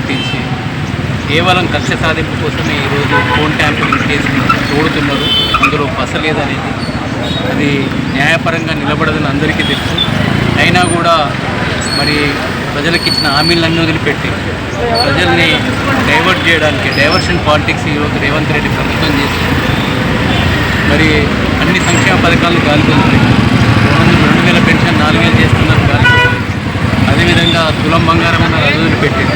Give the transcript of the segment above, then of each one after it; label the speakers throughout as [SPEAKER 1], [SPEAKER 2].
[SPEAKER 1] నోటీసులు కేవలం కక్ష సాధింపు కోసమే ఈరోజు ఫోన్ ట్యాంపరింగ్ కేసును తోడుతున్నారు. అందులో పస లేదనేది అది న్యాయపరంగా నిలబడదని అందరికీ తెలుసు. అయినా కూడా మరి ప్రజలకు ఇచ్చిన హామీలన్నీ వదిలిపెట్టి ప్రజల్ని డైవర్ట్ చేయడానికి డైవర్షన్ పాలిటిక్స్ ఈరోజు రేవంత్ రెడ్డి ప్రభుత్వం చేస్తుంది మరి అన్ని సంక్షేమ పథకాలు గాలిపోతున్నాయి రెండు రెండు వేల పెన్షన్ నాలుగు వేలు చేస్తున్నారు. అదేవిధంగా తులం బంగారం అన్న రజులు పెట్టింది.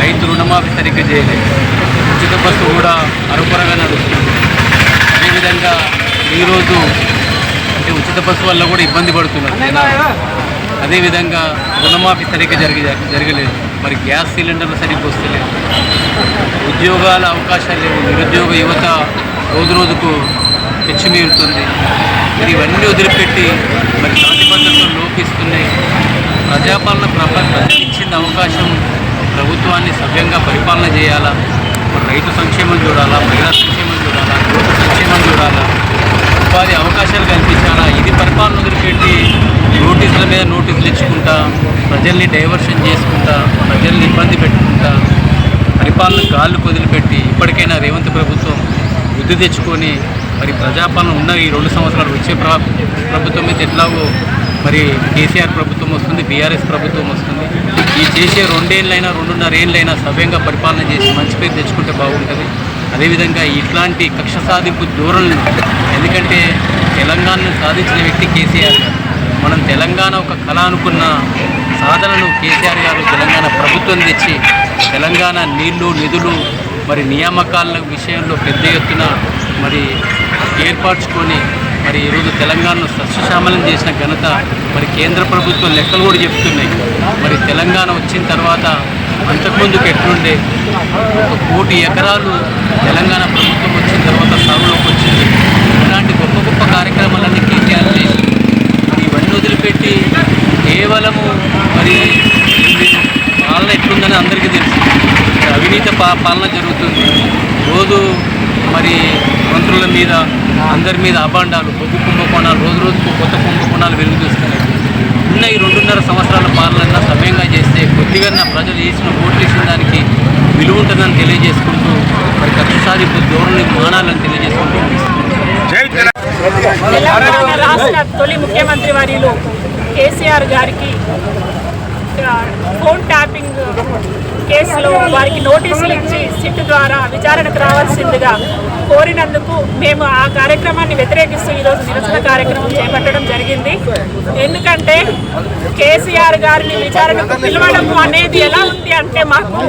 [SPEAKER 1] రైతు రుణమాఫీ సరిగ్గా చేయలేదు. ఉచిత బస్సు కూడా అరుపురగా నడుస్తుంది. అదేవిధంగా ఈరోజు అంటే ఉచిత బస్సు వల్ల కూడా ఇబ్బంది పడుతున్నారు జనాలు. అదేవిధంగా రుణమాఫీ సరిగ్గా జరిగి జరగలేదు. మరి గ్యాస్ సిలిండర్లు సరిగ్గా వస్తలేదు. ఉద్యోగాల అవకాశాలు లేవు. నిరుద్యోగ యువత రోజు రోజుకు పెచ్చిమీరుతుంది మరి ఇవన్నీ వదిలిపెట్టి మరి శాంతి భద్రతలు లోపిస్తున్నాయి. ప్రజాపాలన ప్రప ప్రజలకు ఇచ్చిన అవకాశం ప్రభుత్వాన్ని సవ్యంగా పరిపాలన చేయాలా? రైతు సంక్షేమం చూడాలా? మహిళా సంక్షేమం చూడాలా? యువత సంక్షేమం చూడాలా? ఉపాధి అవకాశాలు కల్పించాలా? ఇది పరిపాలన వదిలిపెట్టి నోటీసుల మీద నోటీసులు ఇచ్చుకుంటా ప్రజల్ని డైవర్షన్ చేసుకుంటా ప్రజల్ని ఇబ్బంది పెట్టుకుంటా పరిపాలన గాళ్ళు వదిలిపెట్టి ఇప్పటికైనా రేవంత్ ప్రభుత్వం బుద్ధి తెచ్చుకొని మరి ప్రజాపాలన ఉన్న ఈ రెండు సంవత్సరాలు వచ్చే ప్రభుత్వం మీద ఎట్లాగో మరి కేసీఆర్ ప్రభుత్వం వస్తుంది బీఆర్ఎస్ ప్రభుత్వం వస్తుంది. ఈ చేసే రెండేళ్ళైనా రెండున్నర ఏళ్ళైనా సవ్యంగా పరిపాలన చేసి మంచి పేరు తెచ్చుకుంటే బాగుంటుంది. అదేవిధంగా ఇట్లాంటి కక్ష సాధింపు ధోరణులు ఎందుకంటే తెలంగాణను సాధించిన వ్యక్తి కేసీఆర్ గారు. మనం తెలంగాణ ఒక కళ అనుకున్న సాధనను కేసీఆర్ గారు తెలంగాణ ప్రభుత్వం తెచ్చి తెలంగాణ నీళ్ళు నిధులు మరి నియామకాల విషయంలో పెద్ద ఎత్తున మరి ఏర్పరచుకొని మరి ఈరోజు తెలంగాణను సస్యశ్యామలం చేసిన ఘనత మరి కేంద్ర ప్రభుత్వం లెక్కలు కూడా చెప్తున్నాయి. మరి తెలంగాణ వచ్చిన తర్వాత అంతకుముందుకు ఎట్లుండే? ఒక కోటి ఎకరాలు తెలంగాణ ప్రభుత్వం వచ్చిన తర్వాత సాగులోకి వచ్చింది. ఇలాంటి గొప్ప గొప్ప కార్యక్రమాలన్నీ కేటీఆర్ చేసి ఇవన్నీ వదిలిపెట్టి కేవలము మరి పాలన ఎట్లుందని అందరికీ తెలుసు. అవినీత పా పాలన జరుగుతుంది. రోజు మరి మంత్రుల మీద అందరి మీద అభాండాలు బొగ్గు కుంభకోణాలు రోజు రోజుకు కొత్త కుంభకోణాలు వెలుగు చూస్తున్నాయి. ఉన్న ఈ రెండున్నర సంవత్సరాల పాలన సవ్యంగా చేస్తే కొద్దిగా ప్రజలు చేసిన ఓట్లు ఇచ్చిన దానికి విలువ ఉంటుందని తెలియజేసుకుంటూ మరి కక్ష సాధింపు ధోరణి మానాలని తెలియజేసుకుంటూ
[SPEAKER 2] తెలంగాణ రాష్ట్ర తొలి ముఖ్యమంత్రి వారిలో కేసీఆర్ గారికి ఫోన్ ట్యాపింగ్ కేసులో వారికి నోటీసులు ఇచ్చి సిట్ ద్వారా విచారణకు రావాల్సిందిగా కోరినందుకు మేము ఆ కార్యక్రమాన్ని వ్యతిరేకిస్తూ ఈరోజు నిరసన కార్యక్రమం చేపట్టడం జరిగింది. ఎందుకంటే కేసీఆర్ గారిని విచారణకు పిలవడం అనేది ఎలా ఉంది అంటే మాకు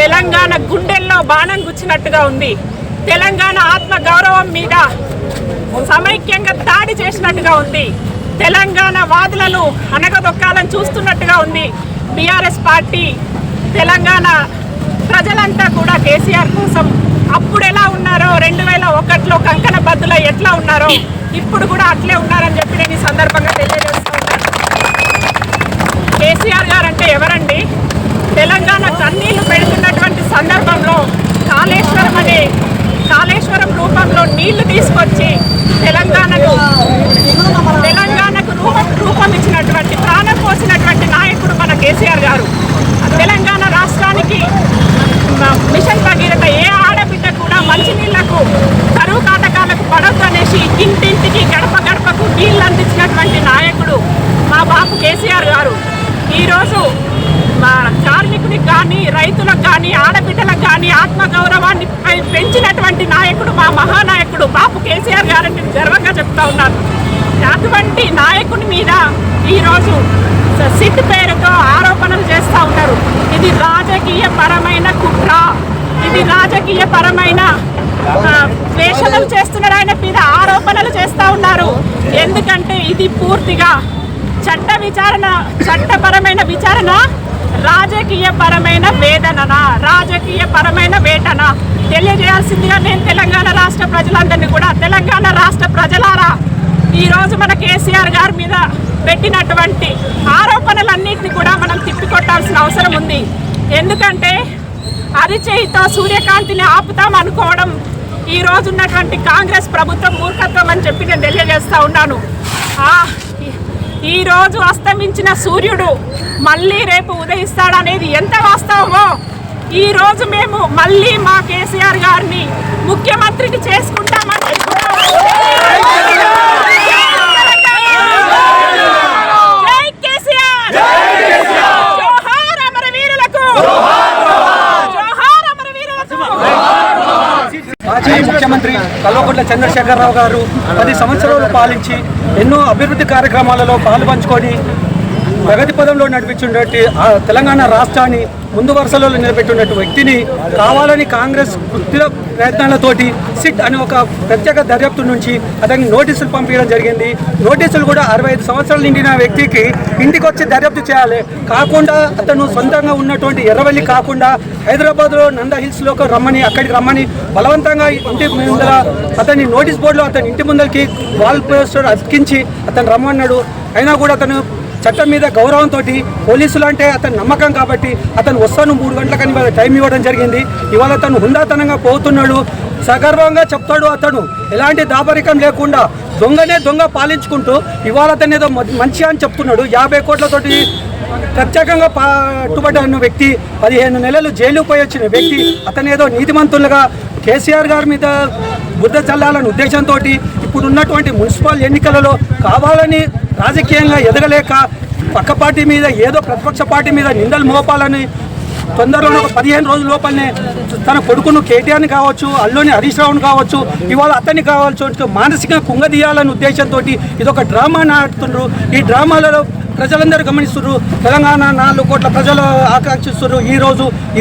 [SPEAKER 2] తెలంగాణ గుండెల్లో బాణం గుచ్చినట్టుగా ఉంది. తెలంగాణ ఆత్మ గౌరవం మీద సమైక్యంగా దాడి చేసినట్టుగా ఉంది. తెలంగాణ వాదులను అనగదొక్కాలని చూస్తున్నట్టుగా ఉంది. బీఆర్ఎస్ పార్టీ తెలంగాణ ప్రజలంతా కూడా కేసీఆర్ కోసం అప్పుడు ఎలా ఉన్నారో రెండు వేల ఒకటిలో కంకణ బద్దుల ఎట్లా ఉన్నారో ఇప్పుడు కూడా అట్లే ఉన్నారని చెప్పి నేను ఈ సందర్భంగా తెలియజేస్తూ కేసీఆర్ గారు అంటే ఎవరండి? తెలంగాణ కన్నీళ్ళు పెడుతున్నటువంటి సందర్భంలో కాళేశ్వరం అనే కాళేశ్వరం రూపంలో నీళ్ళు తీసుకొచ్చి తెలంగాణకు తెలంగాణకు రూపం రూపం ఇచ్చినటువంటి ప్రాణం పోసినటువంటి నాయకుడు మన కేసీఆర్ గారు. తెలంగాణ మిషన్ భగీరథ ఏ ఆడబిడ్డ కూడా మంచినీళ్ళకు కరువు కాటకాలకు పడొద్దు అనేసి ఇంటింటికి గడప గడపకు నీళ్ళు అందించినటువంటి నాయకుడు మా బాబు కేసీఆర్ గారు. ఈరోజు మా కార్మికుడికి కానీ రైతులకు కానీ ఆడబిడ్డలకు కానీ ఆత్మగౌరవాన్ని పెంచినటువంటి నాయకుడు మా మహానాయకుడు బాపు కేసీఆర్ గారని నేను గర్వంగా చెప్తా ఉన్నాను. అటువంటి నాయకుని మీద ఈరోజు సిట్ పేరుతో ఆరోపణలు చేస్తూ ఉన్నారు ఇది రాజకీయ పరమైన కుట్ర. ఇది రాజకీయ పరమైన ఆ, చేస్తున్నారు ఆయన మీద ఆరోపణలు చేస్తూ ఉన్నారు. ఎందుకంటే ఇది పూర్తిగా చట్ట విచారణ చట్టపరమైన విచారణ రాజకీయ పరమైన వేదన రాజకీయ పరమైన వేటన. తెలియజేయాల్సిందిగా నేను తెలంగాణ రాష్ట్ర ప్రజలందరినీ కూడా తెలంగాణ రాష్ట్ర ప్రజలారా ఈరోజు మన కేసీఆర్ గారి మీద పెట్టినటువంటి ఆరోపణలన్నింటినీ కూడా మనం తిప్పికొట్టాల్సిన అవసరం ఉంది. ఎందుకంటే అరిచేయితో సూర్యకాంతిని ఆపుతాం అనుకోవడం ఈ రోజు ఉన్నటువంటి కాంగ్రెస్ ప్రభుత్వం మూర్ఖత్వం అని చెప్పి నేను తెలియజేస్తూ ఉన్నాను. ఈరోజు అస్తమించిన సూర్యుడు మళ్ళీ రేపు ఉదయిస్తాడనేది ఎంత వాస్తవమో ఈరోజు మేము మళ్ళీ మా కేసీఆర్ గారిని ముఖ్యమంత్రిని చేసుకుంటామని
[SPEAKER 3] మాజీ ముఖ్యమంత్రి కల్వకుంట్ల చంద్రశేఖరరావు గారు పది సంవత్సరాలు పాలించి ఎన్నో అభివృద్ధి కార్యక్రమాలలో పాల్పంచుకొని ప్రగతి పదంలో నడిపించున్నట్టు ఆ తెలంగాణ రాష్ట్రాన్ని ముందు వరుసలో నిలబెట్టినట్టు వ్యక్తిని కావాలని కాంగ్రెస్ వృత్తిలో ప్రయత్నాలతోటి సిట్ అనే ఒక ప్రత్యేక దర్యాప్తు నుంచి అతనికి నోటీసులు పంపించడం జరిగింది. నోటీసులు కూడా అరవై ఐదు సంవత్సరాలు నిండిన వ్యక్తికి ఇంటికి వచ్చి దర్యాప్తు చేయాలి. కాకుండా అతను సొంతంగా ఉన్నటువంటి ఎర్రవల్లి కాకుండా హైదరాబాద్లో నంద హిల్స్లోకి రమ్మని అక్కడికి రమ్మని బలవంతంగా ఇంటి ముందర అతని నోటీస్ బోర్డులో అతని ఇంటి ముందరికి వాల్ పోస్టర్ అతికించి అతను రమ్మన్నాడు. అయినా కూడా అతను చట్టం మీద గౌరవంతో పోలీసులు అంటే అతని నమ్మకం కాబట్టి అతను వస్తాను మూడు గంటలకని వాళ్ళ టైం ఇవ్వడం జరిగింది. ఇవాళ అతను హుందాతనంగా పోతున్నాడు. సగర్వంగా చెప్తాడు అతను. ఎలాంటి దాపరికం లేకుండా దొంగనే దొంగ పాలించుకుంటూ ఇవాళ అతను ఏదో మ- మంచి అని చెప్తున్నాడు. యాభై కోట్లతోటి ప్రత్యేకంగా పట్టుబడిన వ్యక్తి పదిహేను నెలలు జైలు పోయి వచ్చిన వ్యక్తి అతను ఏదో నీతిమంతులుగా కేసీఆర్ గారి మీద బుద్ధ చల్లాలనే ఉద్దేశంతో ఇప్పుడు ఉన్నటువంటి మున్సిపల్ ఎన్నికలలో కావాలని రాజకీయంగా ఎదగలేక పక్క పార్టీ మీద ఏదో ప్రతిపక్ష పార్టీ మీద నిందలు మోపాలని తొందరలోనే ఒక పదిహేను రోజుల లోపలనే తన కొడుకును కేటీఆర్ని కావచ్చు అల్లుని హరీష్ రావును కావచ్చు ఇవాళ అతన్ని కావచ్చు మానసికంగా కుంగదీయాలనే ఉద్దేశంతో ఇది ఒక డ్రామా నాడుతున్నారు ఈ డ్రామాలలో ప్రజలందరూ గమనిస్తున్నారు తెలంగాణ నాలుగు కోట్ల ప్రజలు ఆకాంక్షిస్తున్నారు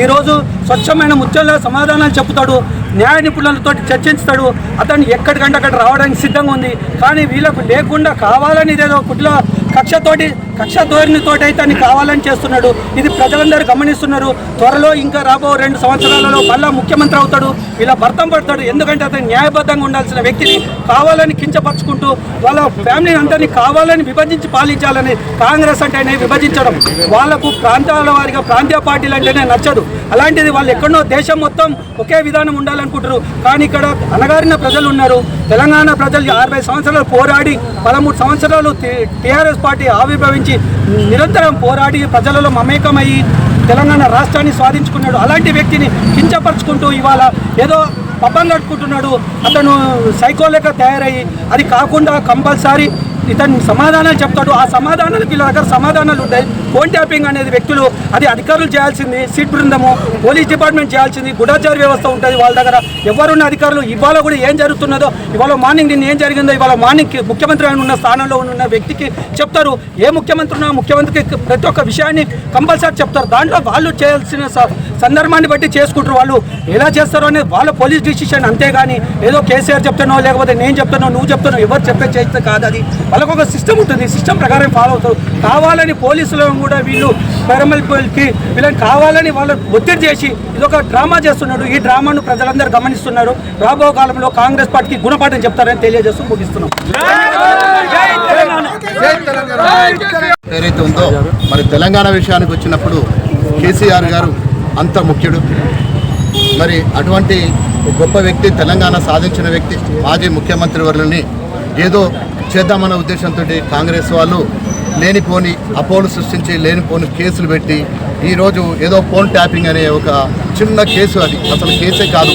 [SPEAKER 3] ఈ రోజు స్వచ్ఛమైన ముత్యాల సమాధానాలు చెప్తాడు న్యాయ నిపుణులతో చర్చించుతాడు. అతను ఎక్కడికంటే అక్కడ రావడానికి సిద్ధంగా ఉంది. కానీ వీళ్ళకు లేకుండా కావాలని ఇదేదో కుట్ల కక్షతోటి కక్ష ధోరణితోటి అయితే అన్ని కావాలని చేస్తున్నాడు ఇది ప్రజలందరూ గమనిస్తున్నారు త్వరలో ఇంకా రాబో రెండు సంవత్సరాలలో మళ్ళా ముఖ్యమంత్రి అవుతాడు ఇలా భర్తం పడతాడు ఎందుకంటే అతను న్యాయబద్ధంగా ఉండాల్సిన వ్యక్తిని కావాలని కించపరుచుకుంటూ వాళ్ళ ఫ్యామిలీని అందరినీ కావాలని విభజించి పాలించాలని కాంగ్రెస్ అంటేనే విభజించడం వాళ్ళకు ప్రాంతాల వారిగా ప్రాంతీయ పార్టీలు అంటేనే నచ్చదు అలాంటిది వాళ్ళు ఎక్కడో దేశం మొత్తం ఒకే విధానం ఉండాలనుకుంటారు కానీ ఇక్కడ అనగారిన ప్రజలు ఉన్నారు తెలంగాణ ప్రజలు అరవై సంవత్సరాలు పోరాడి పదమూడు సంవత్సరాలు టీఆర్ఎస్ పార్టీ ఆవిర్భవించి నిరంతరం పోరాడి ప్రజలలో మమేకమయ్యి తెలంగాణ రాష్ట్రాన్ని స్వాధించుకున్నాడు. అలాంటి వ్యక్తిని కించపరుచుకుంటూ ఇవాళ ఏదో పబ్బం కట్టుకుంటున్నాడు. అతను సైకోలేక తయారయ్యి అది కాకుండా కంపల్సరీ ఇతను సమాధానాలు చెప్తాడు. ఆ సమాధానాలకు వీళ్ళ దగ్గర సమాధానాలు ఉంటాయి. ఫోన్ ట్యాపింగ్ అనేది వ్యక్తులు అది అధికారులు చేయాల్సింది. సిట్ బృందము పోలీస్ డిపార్ట్మెంట్ చేయాల్సింది. గుడాచార వ్యవస్థ ఉంటుంది వాళ్ళ దగ్గర. ఎవరున్న అధికారులు ఇవాళ కూడా ఏం జరుగుతున్నదో ఇవాళ మార్నింగ్ నిన్న ఏం జరిగిందో ఇవాళ మార్నింగ్ ముఖ్యమంత్రి ఉన్న స్థానంలో ఉన్న వ్యక్తికి చెప్తారు. ఏ ముఖ్యమంత్రి ఉన్నా ముఖ్యమంత్రికి ప్రతి ఒక్క విషయాన్ని కంపల్సరీ చెప్తారు. దాంట్లో వాళ్ళు చేయాల్సిన స- సందర్భాన్ని బట్టి చేసుకుంటారు వాళ్ళు. ఎలా చేస్తారో అనేది వాళ్ళ పోలీస్ డిసిషన్ అంతేగాని ఏదో కేసీఆర్ చెప్తానో లేకపోతే నేను చెప్తానో నువ్వు చెప్తానో ఎవరు చెప్పే చేస్తే కాదు అది. వాళ్ళకు ఒక సిస్టమ్ ఉంటుంది. సిస్టమ్ ప్రకారం ఫాలో అవుతారు. కావాలని పోలీసులను కూడా వీళ్ళు పెరమల్కి వీళ్ళని కావాలని వాళ్ళు ఒత్తిడి చేసి ఇదొక డ్రామా చేస్తున్నాడు. ఈ డ్రామాను ప్రజలందరూ గమనిస్తున్నారు. రాబో కాలంలో కాంగ్రెస్ పార్టీకి గుణపాఠం చెప్తారని తెలియజేస్తూ ముగిస్తున్నాం.
[SPEAKER 4] ఏదైతే ఉందో మరి తెలంగాణ విషయానికి వచ్చినప్పుడు కేసీఆర్ గారు అంత ముఖ్యుడు. మరి అటువంటి గొప్ప వ్యక్తి తెలంగాణ సాధించిన వ్యక్తి మాజీ ముఖ్యమంత్రి వర్లని ఏదో చేద్దామన్న ఉద్దేశంతో కాంగ్రెస్ వాళ్ళు లేనిపోని అపోలు సృష్టించి లేనిపోని కేసులు పెట్టి ఈరోజు ఏదో ఫోన్ ట్యాపింగ్ అనే ఒక చిన్న కేసు అది. అసలు కేసే కాదు.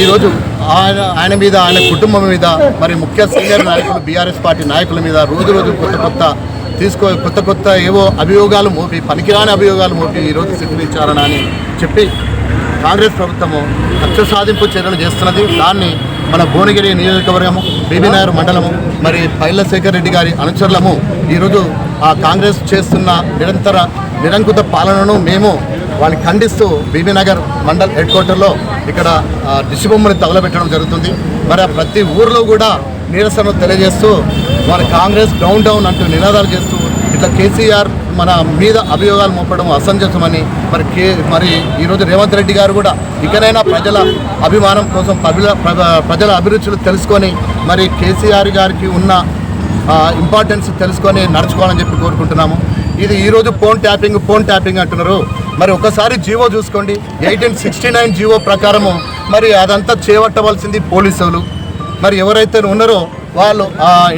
[SPEAKER 4] ఈరోజు ఆయన ఆయన మీద ఆయన కుటుంబం మీద మరి ముఖ్య సీనియర్ నాయకులు బీఆర్ఎస్ పార్టీ నాయకుల మీద రోజు రోజు కొత్త కొత్త తీసుకో కొత్త కొత్త ఏవో అభియోగాలు మోపి పనికిరాని అభియోగాలు మోపి ఈరోజు స్వీకరించాలని అని చెప్పి కాంగ్రెస్ ప్రభుత్వము కక్ష సాధింపు చర్యలు చేస్తున్నది. దాన్ని మన భువనగిరి నియోజకవర్గము బీబీనగర్ మండలము మరి పైలశేఖర్ రెడ్డి గారి అనుచరులము ఈరోజు ఆ కాంగ్రెస్ చేస్తున్న నిరంతర నిరంకుత పాలనను మేము వాళ్ళని ఖండిస్తూ బీబీనగర్ మండల్ హెడ్ క్వార్టర్లో ఇక్కడ దిశబొమ్మని తగలబెట్టడం జరుగుతుంది. మరి ప్రతి ఊర్లో కూడా నిరసన తెలియజేస్తూ మన కాంగ్రెస్ డౌన్ డౌన్ అంటూ నినాదాలు చేస్తూ ఇట్లా కేసీఆర్ మన మీద అభియోగాలు మోపడం అసంజసమని మరి కే మరి ఈరోజు రేవంత్ రెడ్డి గారు కూడా ఇకనైనా ప్రజల అభిమానం కోసం ప్రజల ప్ర- ప్రజల అభిరుచులు తెలుసుకొని మరి కేసీఆర్ గారికి ఉన్న ఇంపార్టెన్స్ తెలుసుకొని నడుచుకోవాలని చెప్పి కోరుకుంటున్నాము. ఇది ఈరోజు ఫోన్ ట్యాపింగ్ ఫోన్ ట్యాపింగ్ అంటున్నారు. మరి ఒకసారి జీవో చూసుకోండి. ఎయిటీన్ సిక్స్టీ నైన్ జీవో ప్రకారము మరి అదంతా చేపట్టవలసింది పోలీసులు. మరి ఎవరైతే ఉన్నారో వాళ్ళు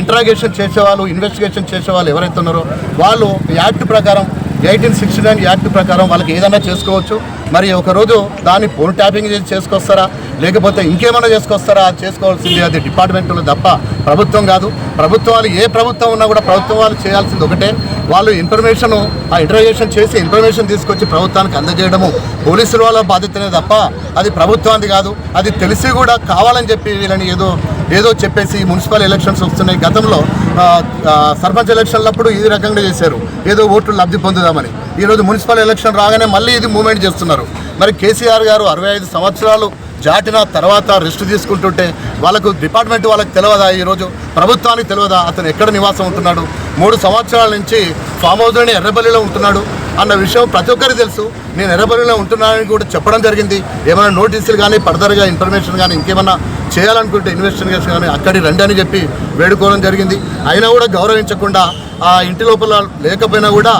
[SPEAKER 4] ఇంట్రాగేషన్ చేసేవాళ్ళు ఇన్వెస్టిగేషన్ చేసేవాళ్ళు ఎవరైతే ఉన్నారో వాళ్ళు యాక్ట్ ప్రకారం ఎయిటీన్ సిక్స్టీ నైన్ యాక్ట్ ప్రకారం వాళ్ళకి ఏదైనా చేసుకోవచ్చు. మరి ఒకరోజు దాన్ని ఫోన్ ట్యాపింగ్ చేసి చేసుకొస్తారా? లేకపోతే ఇంకేమైనా చేసుకొస్తారా? అది చేసుకోవాల్సింది. అది డిపార్ట్మెంట్లో తప్ప ప్రభుత్వం కాదు. ప్రభుత్వాలు ఏ ప్రభుత్వం ఉన్నా కూడా ప్రభుత్వం వాళ్ళు చేయాల్సింది ఒకటే. వాళ్ళు ఇన్ఫర్మేషన్ ఆ ఇంటర్వ్యూషన్ చేసి ఇన్ఫర్మేషన్ తీసుకొచ్చి ప్రభుత్వానికి అందజేయడము పోలీసుల వాళ్ళ బాధ్యతనే తప్ప అది ప్రభుత్వానికి కాదు. అది తెలిసి కూడా కావాలని చెప్పి వీళ్ళని ఏదో ఏదో చెప్పేసి మున్సిపల్ ఎలక్షన్స్ వస్తున్నాయి. గతంలో సర్పంచ్ ఎలక్షన్లప్పుడు ఈ రకంగా చేశారు. ఏదో ఓట్లు లబ్ధి పొందుదామని. ఈరోజు మున్సిపల్ ఎలక్షన్ రాగానే మళ్ళీ ఇది మూమెంట్ చేస్తున్నారు. మరి కేసీఆర్ గారు అరవై ఐదు సంవత్సరాలు జాటిన తర్వాత రెస్ట్ తీసుకుంటుంటే వాళ్ళకు డిపార్ట్మెంట్ వాళ్ళకి తెలియదా ఈరోజు? ప్రభుత్వానికి తెలియదా అతను ఎక్కడ నివాసం ఉంటున్నాడు? మూడు సంవత్సరాల నుంచి ఫామ్ హౌస్లోనే ఎర్రబల్లిలో ఉంటున్నాడు అన్న విషయం ప్రతి ఒక్కరికి తెలుసు. నేను ఎర్రబల్లిలో ఉంటున్నానని కూడా చెప్పడం జరిగింది. ఏమైనా నోటీసులు కానీ ఫర్దర్గా ఇన్ఫర్మేషన్ కానీ ఇంకేమైనా చేయాలనుకుంటే ఇన్వెస్టిగేషన్ కానీ అక్కడి రండి అని చెప్పి వేడుకోవడం జరిగింది. అయినా కూడా గౌరవించకుండా ఆ ఇంటి లోపల లేకపోయినా కూడా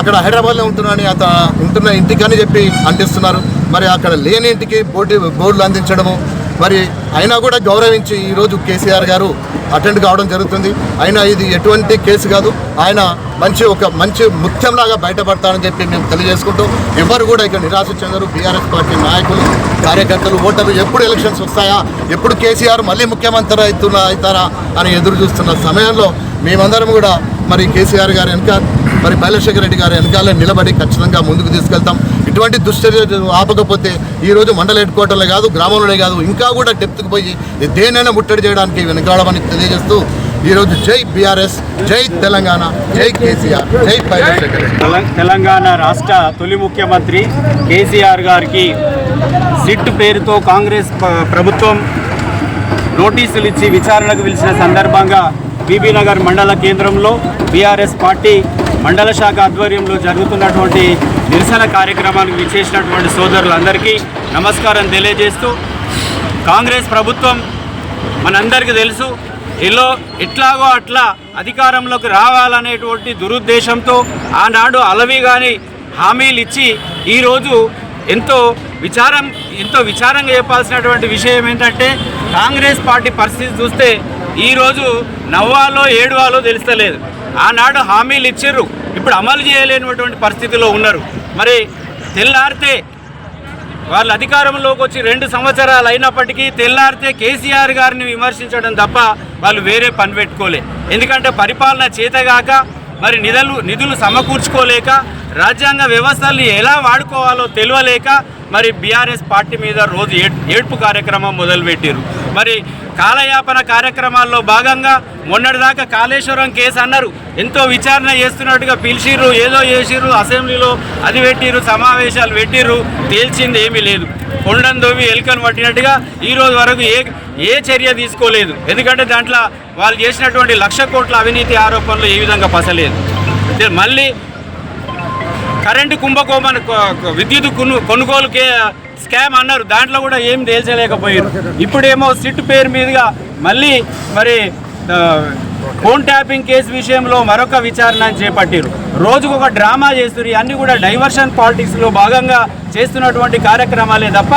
[SPEAKER 4] అక్కడ హైదరాబాద్లో ఉంటున్నానని అత ఉంటున్న ఇంటికి అని చెప్పి అంటిస్తున్నారు. మరి అక్కడ లేని ఇంటికి బోర్డు బోర్డులు అందించడము మరి అయినా కూడా గౌరవించి ఈరోజు కేసీఆర్ గారు అటెండ్ కావడం జరుగుతుంది. అయినా ఇది ఎటువంటి కేసు కాదు. ఆయన మంచి ఒక మంచి ముత్యంలాగా బయటపడతానని చెప్పి మేము తెలియజేసుకుంటూ ఎవరు కూడా ఇక్కడ నిరాశ చెందరు. బీఆర్ఎస్ పార్టీ నాయకులు కార్యకర్తలు ఓటర్లు ఎప్పుడు ఎలక్షన్స్ వస్తాయా? ఎప్పుడు కేసీఆర్ మళ్ళీ ముఖ్యమంత్రి అవుతున్నా అవుతారా అని ఎదురు చూస్తున్న సమయంలో మేమందరం కూడా మరి కేసీఆర్ గారు వెనుక మరి బాలశేఖర రెడ్డి గారు వెనకాలే నిలబడి ఖచ్చితంగా ముందుకు తీసుకెళ్తాం. ఇటువంటి దుశ్చర్యలు ఆపకపోతే ఈరోజు మండల హెడ్ క్వార్టర్లే కాదు గ్రామంలోనే కాదు ఇంకా కూడా డెప్త్కి పోయి దేనైనా ముట్టడి చేయడానికి వెనకాడమని తెలియజేస్తూ ఈరోజు జై బీఆర్ఎస్ జై తెలంగాణ జై కేసీఆర్ జై
[SPEAKER 5] తెలంగాణ రాష్ట్ర తొలి ముఖ్యమంత్రి కేసీఆర్ గారికి సిట్ పేరుతో కాంగ్రెస్ ప్రభుత్వం నోటీసులు ఇచ్చి విచారణకు పిలిచిన సందర్భంగా బీబీనగర్ మండల కేంద్రంలో బీఆర్ఎస్ పార్టీ మండల శాఖ ఆధ్వర్యంలో జరుగుతున్నటువంటి నిరసన కార్యక్రమానికి విచ్చేసినటువంటి సోదరులందరికీ నమస్కారం తెలియజేస్తూ కాంగ్రెస్ ప్రభుత్వం మనందరికీ తెలుసు ఎల్లో ఎట్లాగో అట్లా అధికారంలోకి రావాలనేటువంటి దురుద్దేశంతో ఆనాడు అలవి కానీ హామీలు ఇచ్చి ఈరోజు ఎంతో విచారం ఎంతో విచారంగా చెప్పాల్సినటువంటి విషయం ఏంటంటే కాంగ్రెస్ పార్టీ పరిస్థితి చూస్తే ఈరోజు నవ్వాలో ఏడవాలో తెలుస్తలేదు. ఆనాడు హామీలు ఇచ్చిర్రు. ఇప్పుడు అమలు చేయలేనటువంటి పరిస్థితిలో ఉన్నారు. మరి తెల్లారితే వాళ్ళు అధికారంలోకి వచ్చి రెండు సంవత్సరాలు అయినప్పటికీ తెల్లారితే కేసీఆర్ గారిని విమర్శించడం తప్ప వాళ్ళు వేరే పని పెట్టుకోలే. ఎందుకంటే పరిపాలన చేతగాక మరి నిధులు నిధులు సమకూర్చుకోలేక రాజ్యాంగ వ్యవస్థల్ని ఎలా వాడుకోవాలో తెలియలేక మరి బీఆర్ఎస్ పార్టీ మీద రోజు ఏడ్- ఏడ్పు కార్యక్రమం మొదలుపెట్టారు మరి కాలయాపన కార్యక్రమాల్లో భాగంగా మొన్నటిదాకా కాళేశ్వరం కేసు అన్నారు. ఎంతో విచారణ చేస్తున్నట్టుగా పిలిచిర్రు ఏదో చేసిర్రు అసెంబ్లీలో అది పెట్టిర్రు సమావేశాలు పెట్టిర్రు తేల్చింది ఏమీ లేదు. కొండను దోవి ఎలుకను పట్టినట్టుగా ఈరోజు వరకు ఏ ఏ చర్య తీసుకోలేదు. ఎందుకంటే దాంట్లో వాళ్ళు చేసినటువంటి లక్ష కోట్ల అవినీతి ఆరోపణలు ఏ విధంగా పసలేదు. మళ్ళీ కరెంటు కుంభకోమం విద్యుత్ కొను కొనుగోలు కే స్కామ్ అన్నారు. దాంట్లో కూడా ఏం తేల్చలేకపోయారు. ఇప్పుడేమో సిట్ పేరు మీదుగా మళ్ళీ మరి ఫోన్ ట్యాపింగ్ కేసు విషయంలో మరొక విచారణ చేపట్టారు రోజుకు ఒక డ్రామా చేస్తున్నారు అన్ని కూడా డైవర్షన్ పాలిటిక్స్లో భాగంగా చేస్తున్నటువంటి కార్యక్రమాలే తప్ప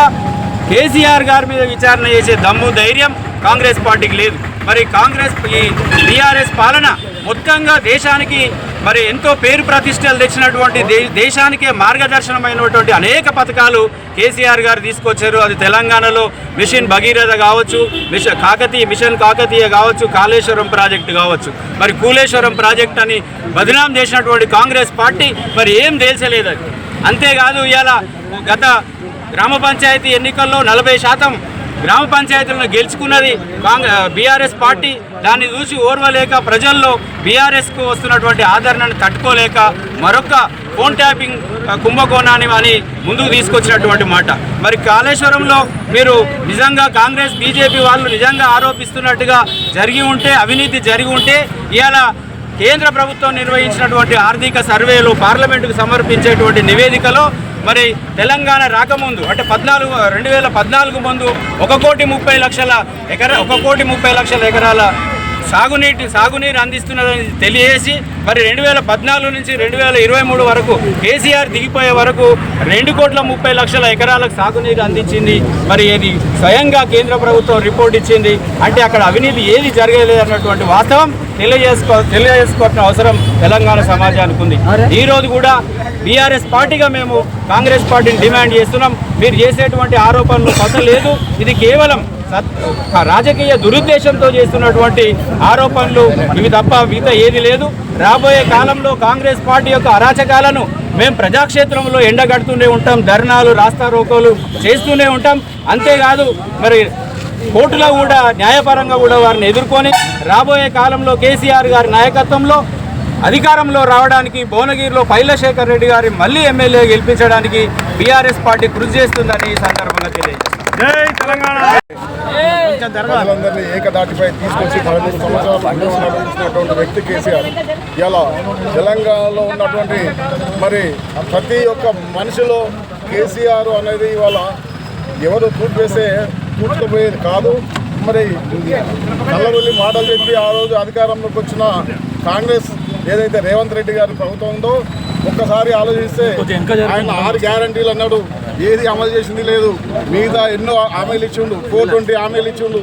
[SPEAKER 5] కేసీఆర్ గారి మీద విచారణ చేసే దమ్ము ధైర్యం కాంగ్రెస్ పార్టీకి లేదు. మరి కాంగ్రెస్ ఈ టీఆర్ఎస్ పాలన మొత్తంగా దేశానికి మరి ఎంతో పేరు ప్రతిష్టలు తెచ్చినటువంటి దేశానికే మార్గదర్శనమైనటువంటి అనేక పథకాలు కేసీఆర్ గారు తీసుకొచ్చారు. అది తెలంగాణలో మిషన్ భగీరథ కావచ్చు మిషన్ కాకతీయ మిషన్ కాకతీయ కావచ్చు కాళేశ్వరం ప్రాజెక్టు కావచ్చు. మరి కూలేశ్వరం ప్రాజెక్ట్ అని బదనాం చేసినటువంటి కాంగ్రెస్ పార్టీ మరి ఏం తెలిసలేదు అది. అంతేకాదు ఇవాళ గత గ్రామ పంచాయతీ ఎన్నికల్లో నలభై శాతం గ్రామ పంచాయతీలను గెలుచుకున్నది కాంగ్రెస్ బీఆర్ఎస్ పార్టీ. దాన్ని చూసి ఓర్వలేక ప్రజల్లో బీఆర్ఎస్కు వస్తున్నటువంటి ఆదరణను తట్టుకోలేక మరొక ఫోన్ ట్యాపింగ్ కుంభకోణాన్ని అని ముందుకు తీసుకొచ్చినటువంటి మాట. మరి కాళేశ్వరంలో మీరు నిజంగా కాంగ్రెస్ బీజేపీ వాళ్ళు నిజంగా ఆరోపిస్తున్నట్టుగా జరిగి ఉంటే అవినీతి జరిగి ఉంటే ఇలా కేంద్ర ప్రభుత్వం నిర్వహించినటువంటి ఆర్థిక సర్వేలో పార్లమెంటుకు సమర్పించేటువంటి నివేదికలో మరి తెలంగాణ రాకముందు అంటే పద్నాలుగు రెండు వేల పద్నాలుగు ముందు ఒక కోటి ముప్పై లక్షల ఎకరా ఒక కోటి ముప్పై లక్షల ఎకరాల సాగునీటి సాగునీరు అందిస్తున్నదని తెలియజేసి మరి రెండు వేల పద్నాలుగు నుంచి రెండు వేల ఇరవై మూడు వరకు కేసీఆర్ దిగిపోయే వరకు రెండు కోట్ల ముప్పై లక్షల ఎకరాలకు సాగునీరు అందించింది. మరి ఇది స్వయంగా కేంద్ర ప్రభుత్వం రిపోర్ట్ ఇచ్చింది. అంటే అక్కడ అవినీతి ఏది జరగలేదు అన్నటువంటి వాస్తవం తెలియజేసుకో తెలియజేసుకోవాల్సిన అవసరం తెలంగాణ సమాజానికి ఉంది. ఈ రోజు కూడా బీఆర్ఎస్ పార్టీగా మేము కాంగ్రెస్ పార్టీని డిమాండ్ చేస్తున్నాం. మీరు చేసేటువంటి ఆరోపణలు పస లేదు. ఇది కేవలం రాజకీయ దురుద్దేశంతో చేస్తున్నటువంటి ఆరోపణలు. ఇవి తప్ప మిగతా ఏది లేదు. రాబోయే కాలంలో కాంగ్రెస్ పార్టీ యొక్క అరాచకాలను మేము ప్రజాక్షేత్రంలో ఎండగడుతూనే ఉంటాం. ధర్నాలు రాస్తా రోకోలు చేస్తూనే ఉంటాం. అంతేకాదు మరి కోర్టులో కూడా న్యాయపరంగా కూడా వారిని ఎదుర్కొని రాబోయే కాలంలో కేసీఆర్ గారి నాయకత్వంలో అధికారంలో రావడానికి భువనగిరిలో పైలశేఖర్ రెడ్డి గారి మళ్ళీ ఎమ్మెల్యే గెలిపించడానికి బీఆర్ఎస్ పార్టీ కృషి చేస్తుందని ఈ సందర్భంగా తెలియజేస్తుంది
[SPEAKER 6] ఏకదాటిపై తీసుకొచ్చి పదమూడు సంవత్సరాలు వ్యక్తి కేసీఆర్. ఇలా తెలంగాణలో ఉన్నటువంటి మరి ప్రతి ఒక్క మనిషిలో కేసీఆర్ అనేది ఇవాళ ఎవరు తూర్పు వేసే తూర్చుకుపోయేది కాదు. మరి కళ్ళవెల్లి మాటలు చెప్పి ఆ రోజు అధికారంలోకి వచ్చిన కాంగ్రెస్ ఏదైతే రేవంత్ రెడ్డి గారి ప్రభుత్వం ఉందో ఒక్కసారి ఆలోచిస్తే ఆయన ఆరు గ్యారంటీలు అన్నాడు. ఏది అమలు చేసింది లేదు. మిగతా ఎన్నో హామీలు ఇచ్చిండు. ఫోర్ ట్వంటీ హామీలు ఇచ్చిండు.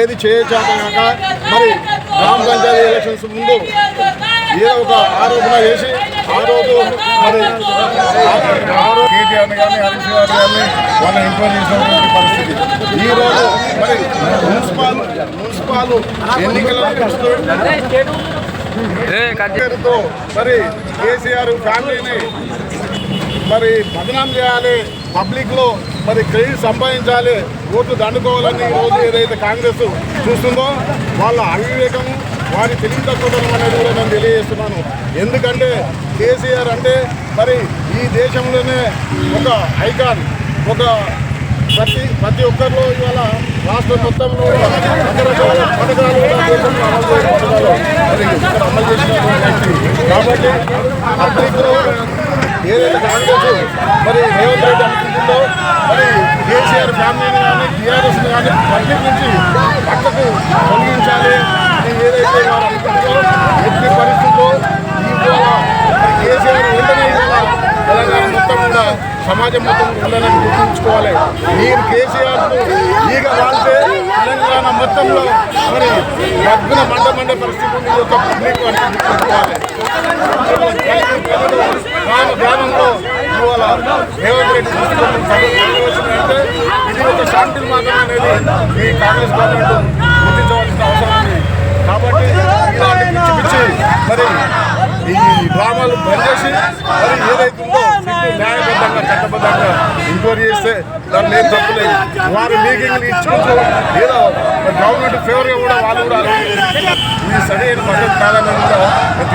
[SPEAKER 6] ఏది చేయచాక మరి గ్రామ పంచాయతీ ఎలక్షన్స్ ముందు ఏదో ఒక ఆరోపణ చేసి ఆ రోజు మరి ఆ కేటీఆర్ కానీ హరీష్ గారు కానీ వాళ్ళని ఎంక్వైరీ చేసినటువంటి పరిస్థితి. ఈ రోజు మరి మున్సిపల్ మున్సిపల్ ఎన్నికల పేరుతో మరి కేసీఆర్ ఫ్యామిలీని మరి బదనాం చేయాలి పబ్లిక్లో మరి క్రెడిట్ సంపాదించాలి ఓట్లు దండుకోవాలని ఈరోజు ఏదైతే కాంగ్రెస్ చూస్తుందో వాళ్ళ అవివేకం వారి తెలివి తక్కువతనం అనేది కూడా నేను తెలియజేస్తున్నాను. ఎందుకంటే కేసీఆర్ అంటే మరి ఈ దేశంలోనే ఒక ఐకాన్ ఒక ప్రతి ప్రతి ఒక్కరిలో ఇవాళ రాష్ట్ర మొత్తంలో రకరకాల పథకాలు దేశంలో అమలు పథకాలు ఇక్కడ అమలు చేసినటువంటి కాబట్టి పబ్లిక్లో ఏదైతే కాంగ్రెస్ మరి రేవంత్ రెడ్డి అనుకుంటుందో మరి కేసీఆర్ ఫ్యామిలీని కానీ టీఆర్ఎస్ని కానీ పబ్లిక్ నుంచి పక్కకు తొలగించాలి. ఏదైతే ఎట్టి పరిస్థితుల్లో కేసీఆర్ వెంటనే తెలంగాణ మొత్తం కూడా సమాజం మొత్తం ఉండాలని గుర్తుంచుకోవాలి. మీరు కేసీఆర్ ఈగ వాళ్తే తెలంగాణ మొత్తంలో మరి మగ్గున మండ పరిస్థితి ఉంది యొక్క పబ్లిక్ గుర్తుంచుకోవాలి. గ్రామ గ్రామంలో ఇవాళ రేవంత్ రెడ్డి ఇది ఒక శాంతిల్ మాత్రం అనేది ఈ కాంగ్రెస్ గవర్నమెంట్ గుర్తించవాలి అవసరం ఉంది కాబట్టి ఇలాంటి పిచ్చి పిచ్చి మరి ఈ డ్రామాలు బంద్ చేసి మరి న్యాయబద్ధంగా చట్టబద్ధంగా ఎంక్వైరీ చేస్తే దాంట్లో ఏం వారు లీగల్ ఇచ్చుకుంటూ ఏదో గవర్నమెంట్ ఫేవర్గా కూడా వాళ్ళు కూడా ఇది సరైన పద్ధతి కాదని కూడా నేను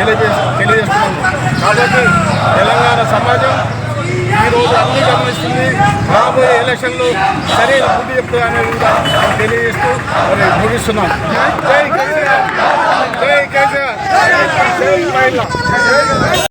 [SPEAKER 6] తెలియజేస్తున్నాను కాబట్టి తెలంగాణ సమాజం ఈ రోజు అన్ని గమనిస్తుంది రాబోయే ఎలక్షన్లు సరైన బుద్ధి చెప్తా అనేది కూడా తెలియజేస్తూ మరి ముగిస్తున్నాం జై కేసీఆర్ జై కేసీఆర్ జై మహిళ